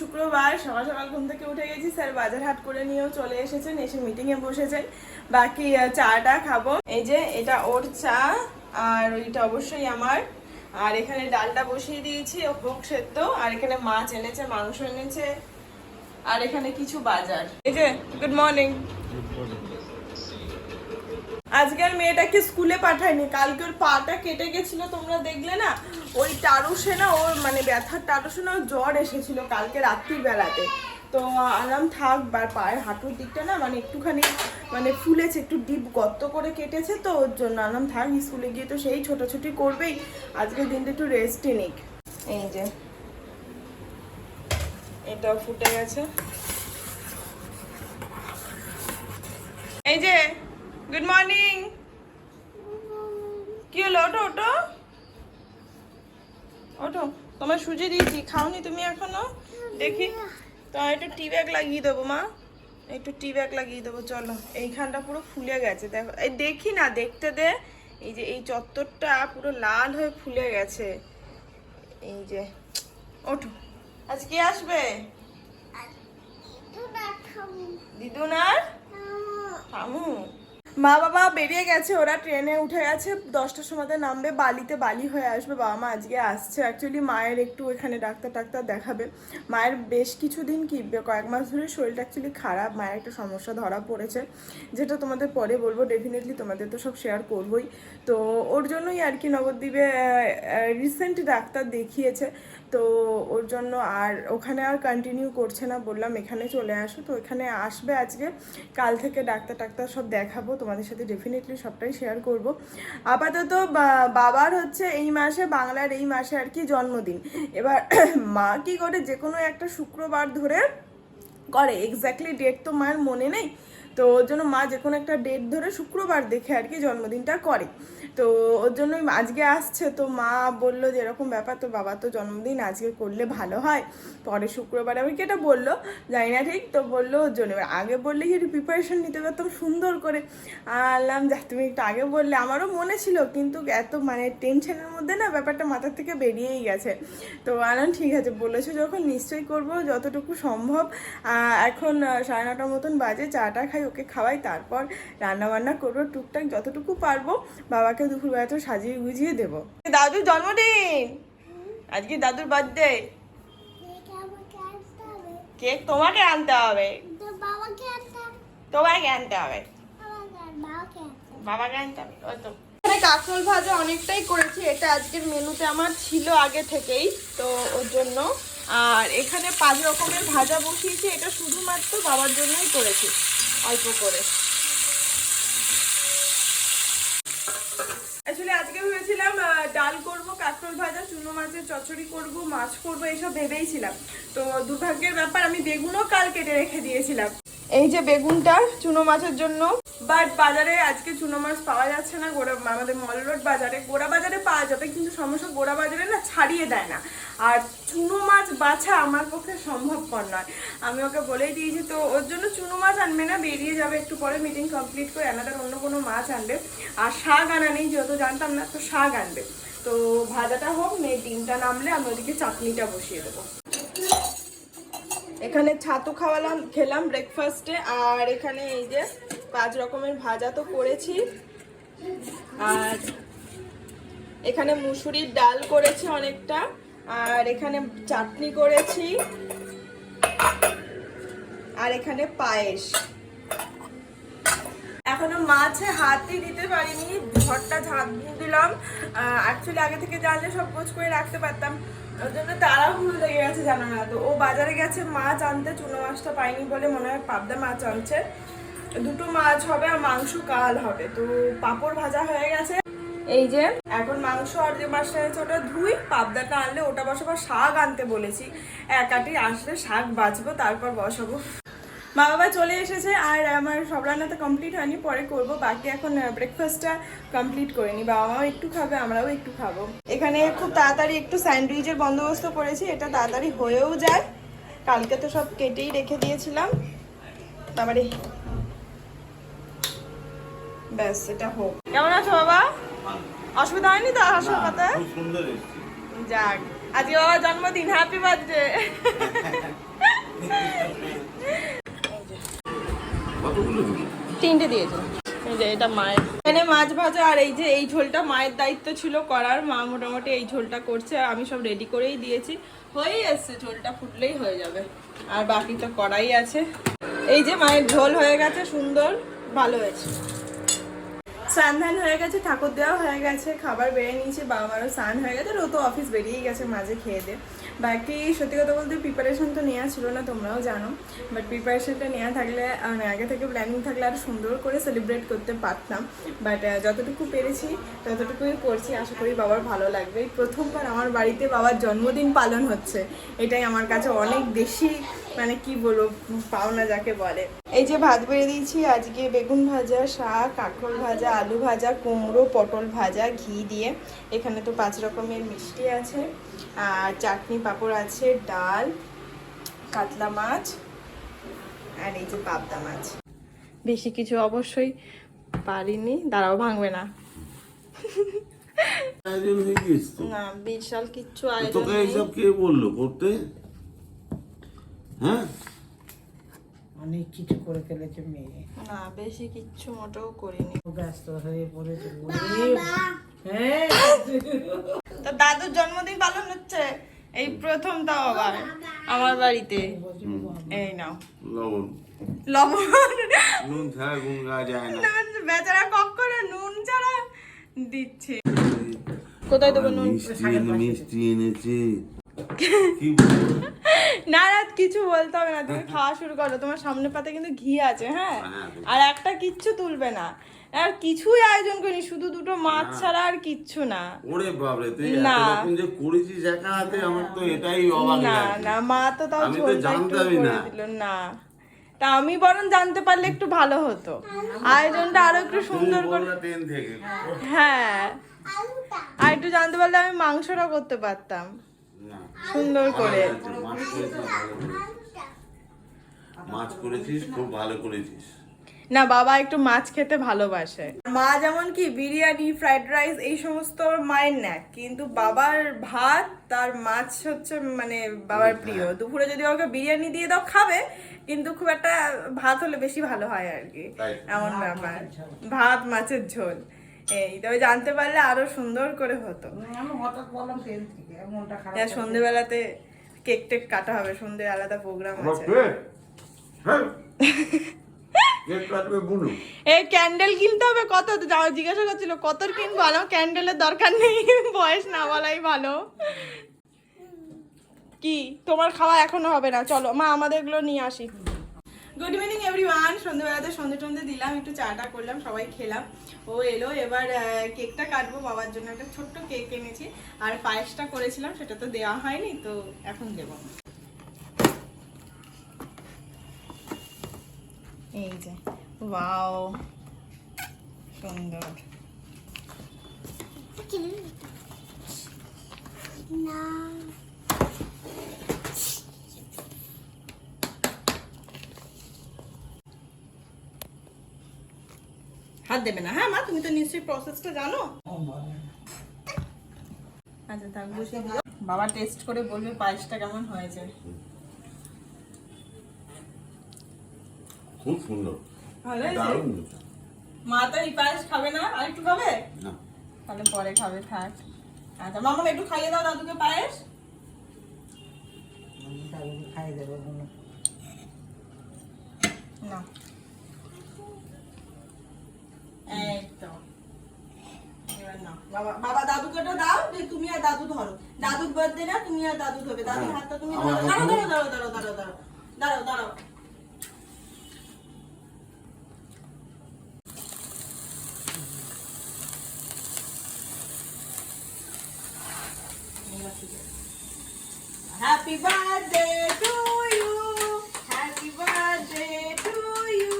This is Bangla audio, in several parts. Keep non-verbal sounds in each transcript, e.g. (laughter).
সকাল সকাল ঘুম থেকে উঠে গেছি। স্যার বাজার হাট করে নিয়েও চলে এসেছেন, এসে মিটিং এ বসেছেন। বাকি চাটা খাব। এই যে, এটা ওর চা, আর ওইটা অবশ্যই আমার। আর এখানে ডালটা বসিয়ে দিয়েছি হোক সেদ্ধ, আর এখানে মাছ এনেছে, মাংস এনেছে, আর এখানে কিছু বাজার। এই যে গুড মর্নিং আজকের মেয়েটাকে স্কুলে পাঠায়নি, কালকে ওর পাটা কেটে গেছিল, তোমরা দেখলে না? ওই টারুসে না ওর মানে ব্যথার টারুসে না জ্বর এসেছিল কালকে রাত্রির বেলাতে তো আরাম থাক বা পায়ের হাঁটুর দিকটা না মানে একটুখানি মানে ফুলেছে, একটু ডিপ গর্ত করে কেটেছে তো, ওর জন্য আরাম থাক স্কুলে গিয়ে তো সেই ছোটাছুটি করবেই। আজকের দিনটা একটু রেস্টই নিক। এই যে, এটাও ফুটে গেছে। এই যে গুড মর্নিং কি হলো? ওটো ওটো ওটো তোমার সুজি দিয়েছি। খাওনি তুমি এখনও? দেখি। তো একটু টি ব্যাগ লাগিয়ে দেবো মা। একটু টি ব্যাগ লাগিয়ে দেবো। চলো। এইখানটা পুরো ফুলে গেছে। দেখো। এই দেখি না দেখতে দে। এই যে এই চত্বরটা পুরো লাল হয়ে ফুলে গেছে। এই যে। ওঠো। আজ কে আসবে? দিদুন আর থামু। মা বাবা বেরিয়ে গেছে, ওরা ট্রেনে উঠে গেছে, দশটার সময় নামবে, বালিতে বালি হয়ে আসবে। বাবা মা আজকে আসছে অ্যাকচুয়ালি মায়ের একটু এখানে ডাক্তার টাক্তার দেখাবে। মায়ের বেশ কিছুদিন কি, কয়েক মাস ধরে শরীরটা অ্যাকচুয়ালি খারাপ, মায়ের একটা সমস্যা ধরা পড়েছে, যেটা তোমাদের পরে বলব ডেফিনেটলি তোমাদের তো সব শেয়ার করবোই। তো ওর জন্যই আর কি নবদ্বীপে রিসেন্ট ডাক্তার দেখিয়েছে। তো ওর জন্য আর ওখানে আর কন্টিনিউ করছে না বললাম, এখানে চলে আসো। তো এখানে আসবে আজকে। কাল থেকে ডাক্তার টাক্তার সব দেখাবো, তোমাদের সাথে ডেফিনেটলি সবটাই শেয়ার করব। আপাতত বাবার হচ্ছে এই মাসে, বাংলার এই মাসে আর কি জন্মদিন। এবার (clears throat) মা কি করে, যে কোনো একটা শুক্রবার ধরে করে এক্স্যাক্টলি ডেট তো মায়ের মনে নেই। তো ওর জন্য মা যে কোনো একটা ডেট ধরে শুক্রবার দেখে আর কি জন্মদিনটা করে। তো ওর জন্যই আজকে আসছে, তো মা বলল যে এরকম ব্যাপার তো বাবা তো জন্মদিন, আজকে করলে ভালো হয়। পরে শুক্রবারে আমি কেটা বলল? জানি না ঠিক, তো বলল ওর জন্য। আগে বললে একটু প্রিপারেশন নিতে পারতাম সুন্দর করে। আনলাম যা তুমি একটু আগে বললে, আমারও মনে ছিল, কিন্তু এত মানে টেনশনের মধ্যে না ব্যাপারটা মাথার থেকে বেরিয়েই গেছে। তো আনলাম ঠিক আছে, বলেছ যখন, নিশ্চয়ই করব, যতটুকু সম্ভব। এখন সাড়ে নটার মতন বাজে, চাটা খাই, ওকে খাওয়াই, তারপর রান্না বান্না করব, টুকটাক যতটুকু পারব। বাবাকে দুপুরবেলা তো সাজিয়ে গুজিয়ে দেবো। দাদুর জন্মদিন! আজকে দাদুর বার্থডে কেক তোমাকে আনতে হবে। তোমাকে আনতে হবে। বাবাকে কাঁকরোল ভাজা অনেকটাই করেছি, এটা আজকের মেনুতে আমার ছিল আগে থেকেই, তো ওর জন্য। আর এখানে পাঁচ রকমের ভাজা বসিয়েছি, এটা শুধুমাত্র বাবার জন্যই করেছি, অল্প করে অ্যাকচুয়ালি আজকে ভেবেছিলাম আহ, ডাল করব, কাঁকরোল ভাজা, চুনো মাছের চচড়ি করব, মাছ করব, এইসব ভেবেইছিলাম তো দুর্ভাগ্যের ব্যাপার, আমি বেগুনও কাল কেটে রেখে দিয়েছিলাম। এই যে বেগুনটা চুনো মাছের জন্য। বাট বাজারে আজকে চুনো মাছ পাওয়া যাচ্ছে না, গোড়া আমাদের মল রোড বাজারে। গোড়া বাজারে পাওয়া যাবে, কিন্তু সমস্যা গোড়া বাজারে না ছাড়িয়ে দেয় না। আর চুনো মাছ বাছা আমার পক্ষে সম্ভবপর নয়। আমি ওকে বলেই দিয়েছি, তো ওর জন্য চুনো মাছ আনবে না, বেরিয়ে যাবে, একটু পরে মিটিং কমপ্লিট করে আনাদার অন্য কোনো মাছ আনবে। আর শাক আনা নেই, যেহেতু জানতাম না, তো শাক আনবে। তো ভাজাটা হোক মেয়ে ডিমটা নামলে আমি ওদিকে চাটনিটা বসিয়ে দেবো। এখানে ছাতু খাওয়ালাম, খেলাম ব্রেকফাস্টে আর এখানে এই যে পাঁচ রকমের ভাজা তো করেছি। আর এখানে মুসুরির ডাল করেছি অনেকটা, আর এখানে চাটনি করেছি, আর এখানে পায়েস। এখনও মাছে হাতই দিতে পারিনি, ঘরটা ঝাঁপ দিলাম। অ্যাকচুয়ালি আগে থেকে জানলে সব গোছ করে রাখতে পারতাম। ওর জন্য তাড়াহুড়ো লেগে গেছে, জানো না তো। ও বাজারে গেছে, মাছ আনতে, চুনো মাছটা পাইনি বলে মনে হয় পাবদা মাছ আনছে। দুটো মাছ হবে আর মাংস কাল হবে। তো পাঁপড় ভাজা হয়ে গেছে। এই যে, এখন মাংস আর যে মাছটা আছে ওটা ধুই, পাবদাটা আনলে ওটা বসাবো, শাক আনতে বলেছি। একাটি আসলে শাক বাঁচবো, তারপর বসাবো। মা বাবা চলে এসেছে আর আমার সব রান্না তো কমপ্লিট হয়নি পরে করব। বাকি এখন ব্রেকফাস্টটা কমপ্লিট করে নি। বাবা মাও একটু খাবে আমরাও একটু খাব। এখানে খুব তাড়াতাড়ি একটু স্যান্ডউইচের বন্দোবস্ত করেছি এটা তাড়াতাড়ি হয়েও যায়। কালকে তো সব কেটেই রেখে দিয়েছিলাম। তারপরে ব্যাস এটা হোক। কেমন আছো বাবা? অসুবিধা হয়নি তো আসার কথা যাক আজকে বাবা জন্মদিন হ্যাপি বার্থডে? (laughs) তিনটে দিয়েছে। যে এটা মায়ের। এখানে মাছ ভাজা আর এই যে এই ঝোলটা মায়ের দায়িত্ব ছিল করার মা মোটামুটি এই ঝোলটা করছে আর আমি সব রেডি করেই দিয়েছি। হয়েই এসছে ঝোলটা ফুটলেই হয়ে যাবে। আর বাকি তো করাই আছে। এই যে মায়ের ঝোল হয়ে গেছে সুন্দর ভালো হয়েছে। স্নান ধান হয়ে গেছে ঠাকুর দেওয়া হয়ে গেছে খাবার বেড়ে নিয়েছে বাবা মারও স্নান হয়ে গেছে ও তো অফিস বেরিয়েই গেছে মাঝে খেয়ে দে বাকি সত্যি কথা বলতে প্রিপারেশন তো নেওয়া ছিল না, তোমরাও জানো। বাট প্রিপারেশনটা নেওয়া থাকলে মানে আগে থেকে প্ল্যানিং থাকলে আরও সুন্দর করে সেলিব্রেট করতে পারতাম। বাট যতটুকু পেরেছি, ততটুকুই করছি। আশা করি বাবার ভালো লাগবে। প্রথমবার আমার বাড়িতে বাবার জন্মদিন পালন হচ্ছে। এটাই আমার কাছে অনেক বেশি মানে কি বলব, পাওনা যাকে বলে। এই যে ভাত বেড়ে দিয়েছি, আজকে বেগুন ভাজা, শাক, কাঁকরোল ভাজা, আলু ভাজা, কুমড়ো, পটল ভাজা, ঘি দিয়ে। এখানে তো পাঁচ রকমের মিষ্টি আছে। আর চাটনি পাঁপড় আছে ডাল কাতলা মাছ আর এই যে পাবদা মাছ। বেশি কিছু অবশ্যই পারিনি দাঁড়াও ভাঙবে না। বিশাল কিচ্ছু আয়োজন তোকে এইসব কে বলল করতে? হ্যাঁ? অনেক কিছু করে ফেলেছে মেয়ে। না বেশি কিচ্ছু মোটেও করিনি। ব্যস্ত হয়ে পড়েছে। হ্যাঁ? তো দাদুর জন্মদিন পালন প্রথম তাও আবার আমার বাড়িতে। এই নাও। লবণ। লবণ? নুন ছাড়া গুণ গাওয়া যায় না। বেচারা কখনো নুন ছাড়া দিচ্ছে। কোথায় দেবো নুন? মিষ্টি এনেছি মিষ্টি এনেছে। (laughs) কি বলব? না না কিছু বলতে হবে না। তুমি খাওয়া শুরু করো তোমার সামনে পাতে কিন্তু ঘি আছে হ্যাঁ? হ্যাঁ। আর একটা কিচ্ছু তুলবে না। আর কিছুই আয়োজন করিনি শুধু দুটো মাছ ছাড়া আর কিচ্ছু না। ওরে বাবরে তুই না। যে করেছিস একা হাতে আমার তো এটাই অবাক না না মা তো তাও আমি তো জানতামই না। না। তা আমি বরং জানতে পারলে একটু ভালো হতো। আয়োজনটা আরও একটু সুন্দর করে হ্যাঁ। আর একটু জানতে পারলে আমি মাংসটা করতে পারতাম। সুন্দর করে। মাছ করেছিস খুব ভালো করেছিস। না বাবা একটু মাছ খেতে ভালোবাসে। মা যেমন কি বিরিয়ানি ফ্রাইড রাইস এই সমস্ত মায়ের ন্যাক কিন্তু বাবার ভাত তার মাছ হচ্ছে মানে বাবার প্রিয়। দুপুরে যদি ওকে বিরিয়ানি দিয়ে দাও খাবে কিন্তু খুব একটা ভাত হলে বেশি ভালো হয় আর কি। এমন ব্যাপার। ভাত মাছের ঝোল। এই তবে জানতে পারলে আরও সুন্দর করে হতো। আমি হঠাৎ বললাম ট্রেন থেকে মনটা খারাপ সন্ধেবেলাতে কেক টেক কাটা হবে সন্ধে আলাদা প্রোগ্রাম আছে। হ্যাঁ? কেক কাটবে বুনু। এই ক্যান্ডেল কিনতে হবে কত? জিজ্ঞাসা করছিল কত কিনবো? আমার ক্যান্ডেলের দরকার নেই বয়স না বলাই ভালো। কি? তোমার খাওয়া এখনও হবে না? চলো মা আমাদেরগুলো নিয়ে আসি। গুড ইভিনিং এভরিওয়ান সন্ধ্যেবেলাতে সন্ধে টন্ধে দিলাম, একটু চাটা করলাম, সবাই খেলাম। ও এলো, এবার কেকটা কাটবো বাবার জন্য। একটা ছোট্ট কেক এনেছি, আর পায়েসটা করেছিলাম, সেটা তো দেওয়া হয়নি, তো এখন দেবো। এই যে, ওয়াও, সুন্দর। হাত দেবে না। হ্যাঁ মা তুমি তো নিশ্চয়ই প্রসেসটা জানো। আচ্ছা থাক বসে দিও। বাবা টেস্ট করে বলবে পায়েসটা কেমন হয়েছে। খুব সুন্দর। ভালো হয়েছে? মা তো এই পায়েস খাবে না আর একটু খাবে? না। তাহলে পরে খাবে থাক। আচ্ছা মামা একটু খাইয়ে দাও দাদুকে পায়েস। খাই দেবো না এই তো এবার নাও। বাবা দাদুকে ওটা দাও যে তুমি আর দাদু ধরো। দাদুর বার্থডে না তুমি আর দাদু ধরবে। দাদুর হ্যাঁ। হাতটা তুমি ধরো। দাঁড়াও দাঁড়াও দাঁড়াও দাঁড়াও দাঁড়াও দাঁড়াও দাঁড়াও। Happy birthday to you. Happy birthday to you.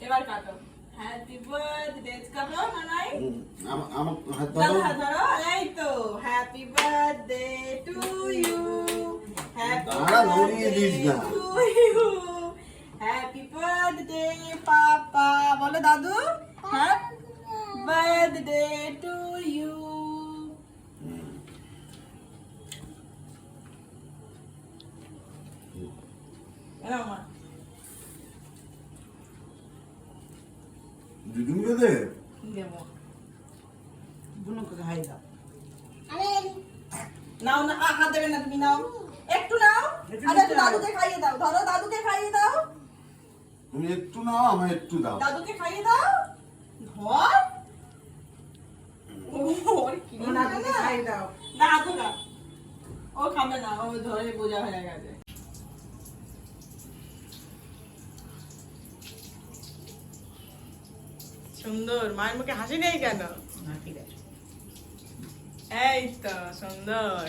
এবার কাটো হ্যাপি বার্থডে কাটো না নাই হুম, আমা- আমার হাত দাদু ধরো। হাত ধরো এই তো happy birthday to you happy দাঁড়া, নড়িয়ে দিস না। To you happy birthday papa বলো দাদু হ্যাপি বার্থডে টু ইউ এরকম মা দিদুনকে দে দেবো। বুনুকে খাই দাও। নাও না আ, হাত দেবে না তুমি নাও। একটু নাও আর। দাদুকে খাইয়ে দাও ধরো দাদুকে খাইয়ে দাও। তুমি একটু নাও আমার একটু দাও। দাদুকে খাইয়ে দাও। ধর। ওর কি না? দাও। না ও খাবে না ও ধরে বোঝা হয়ে গেছে। সুন্দর। মায়ের মুখে হাসি নেই কেন? না ঠিক আছে এই তো সুন্দর।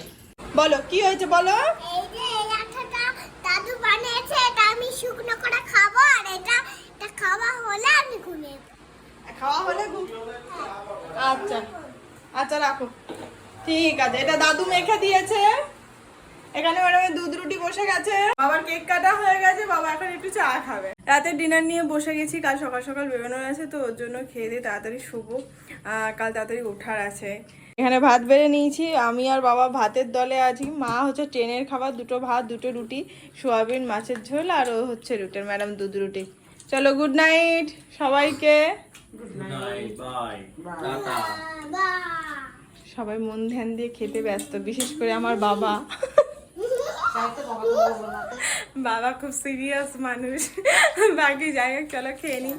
বলো কি হয়েছে বলো? এই যে আঠাটা দাদু বানিয়েছে এটা আমি শুকনো করে খাব আর এটা এটা খাওয়া হলে আমি ঘুমিয়ে খাওয়া হলে ঘুম আচ্ছা আচ্ছা রাখো। ঠিক আছে এটা দাদু মেখে দিয়েছে। এখানে ম্যাডামের দুধ রুটি বসে গেছে। বাবার কেক কাটা হয়ে গেছে বাবা এখন একটু চা খাবে। রাতের ডিনার নিয়ে বসে গেছি কাল সকাল সকাল বেরোনোর আছে তো ওর জন্য খেয়ে দিয়ে তাড়াতাড়ি শুবো। আহ, কাল তাড়াতাড়ি ওঠার আছে। এখানে ভাত বেড়ে নিয়েছি আমি আর বাবা ভাতের দলে আছি। মা হচ্ছে ট্রেনের খাবার দুটো ভাত দুটো রুটি সোয়াবিন মাছের ঝোল আর ও হচ্ছে রুটের ম্যাডাম দুধ রুটি। চলো গুড নাইট সবাইকে। সবাই মন ধ্যান দিয়ে খেতে ব্যস্ত বিশেষ করে আমার বাবা। বাবা খুব সিরিয়াস মানুষ। বাকি যাই হোক, চলো খেয়ে নিই।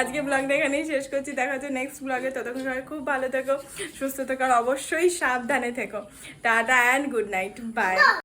আজকে ব্লগটা এখানেই শেষ করছি। দেখা হচ্ছে নেক্সট ব্লগে ততক্ষণ সবাই খুব ভালো থেকো, সুস্থ থেকো, আর অবশ্যই সাবধানে থেকো। Tata and good night bye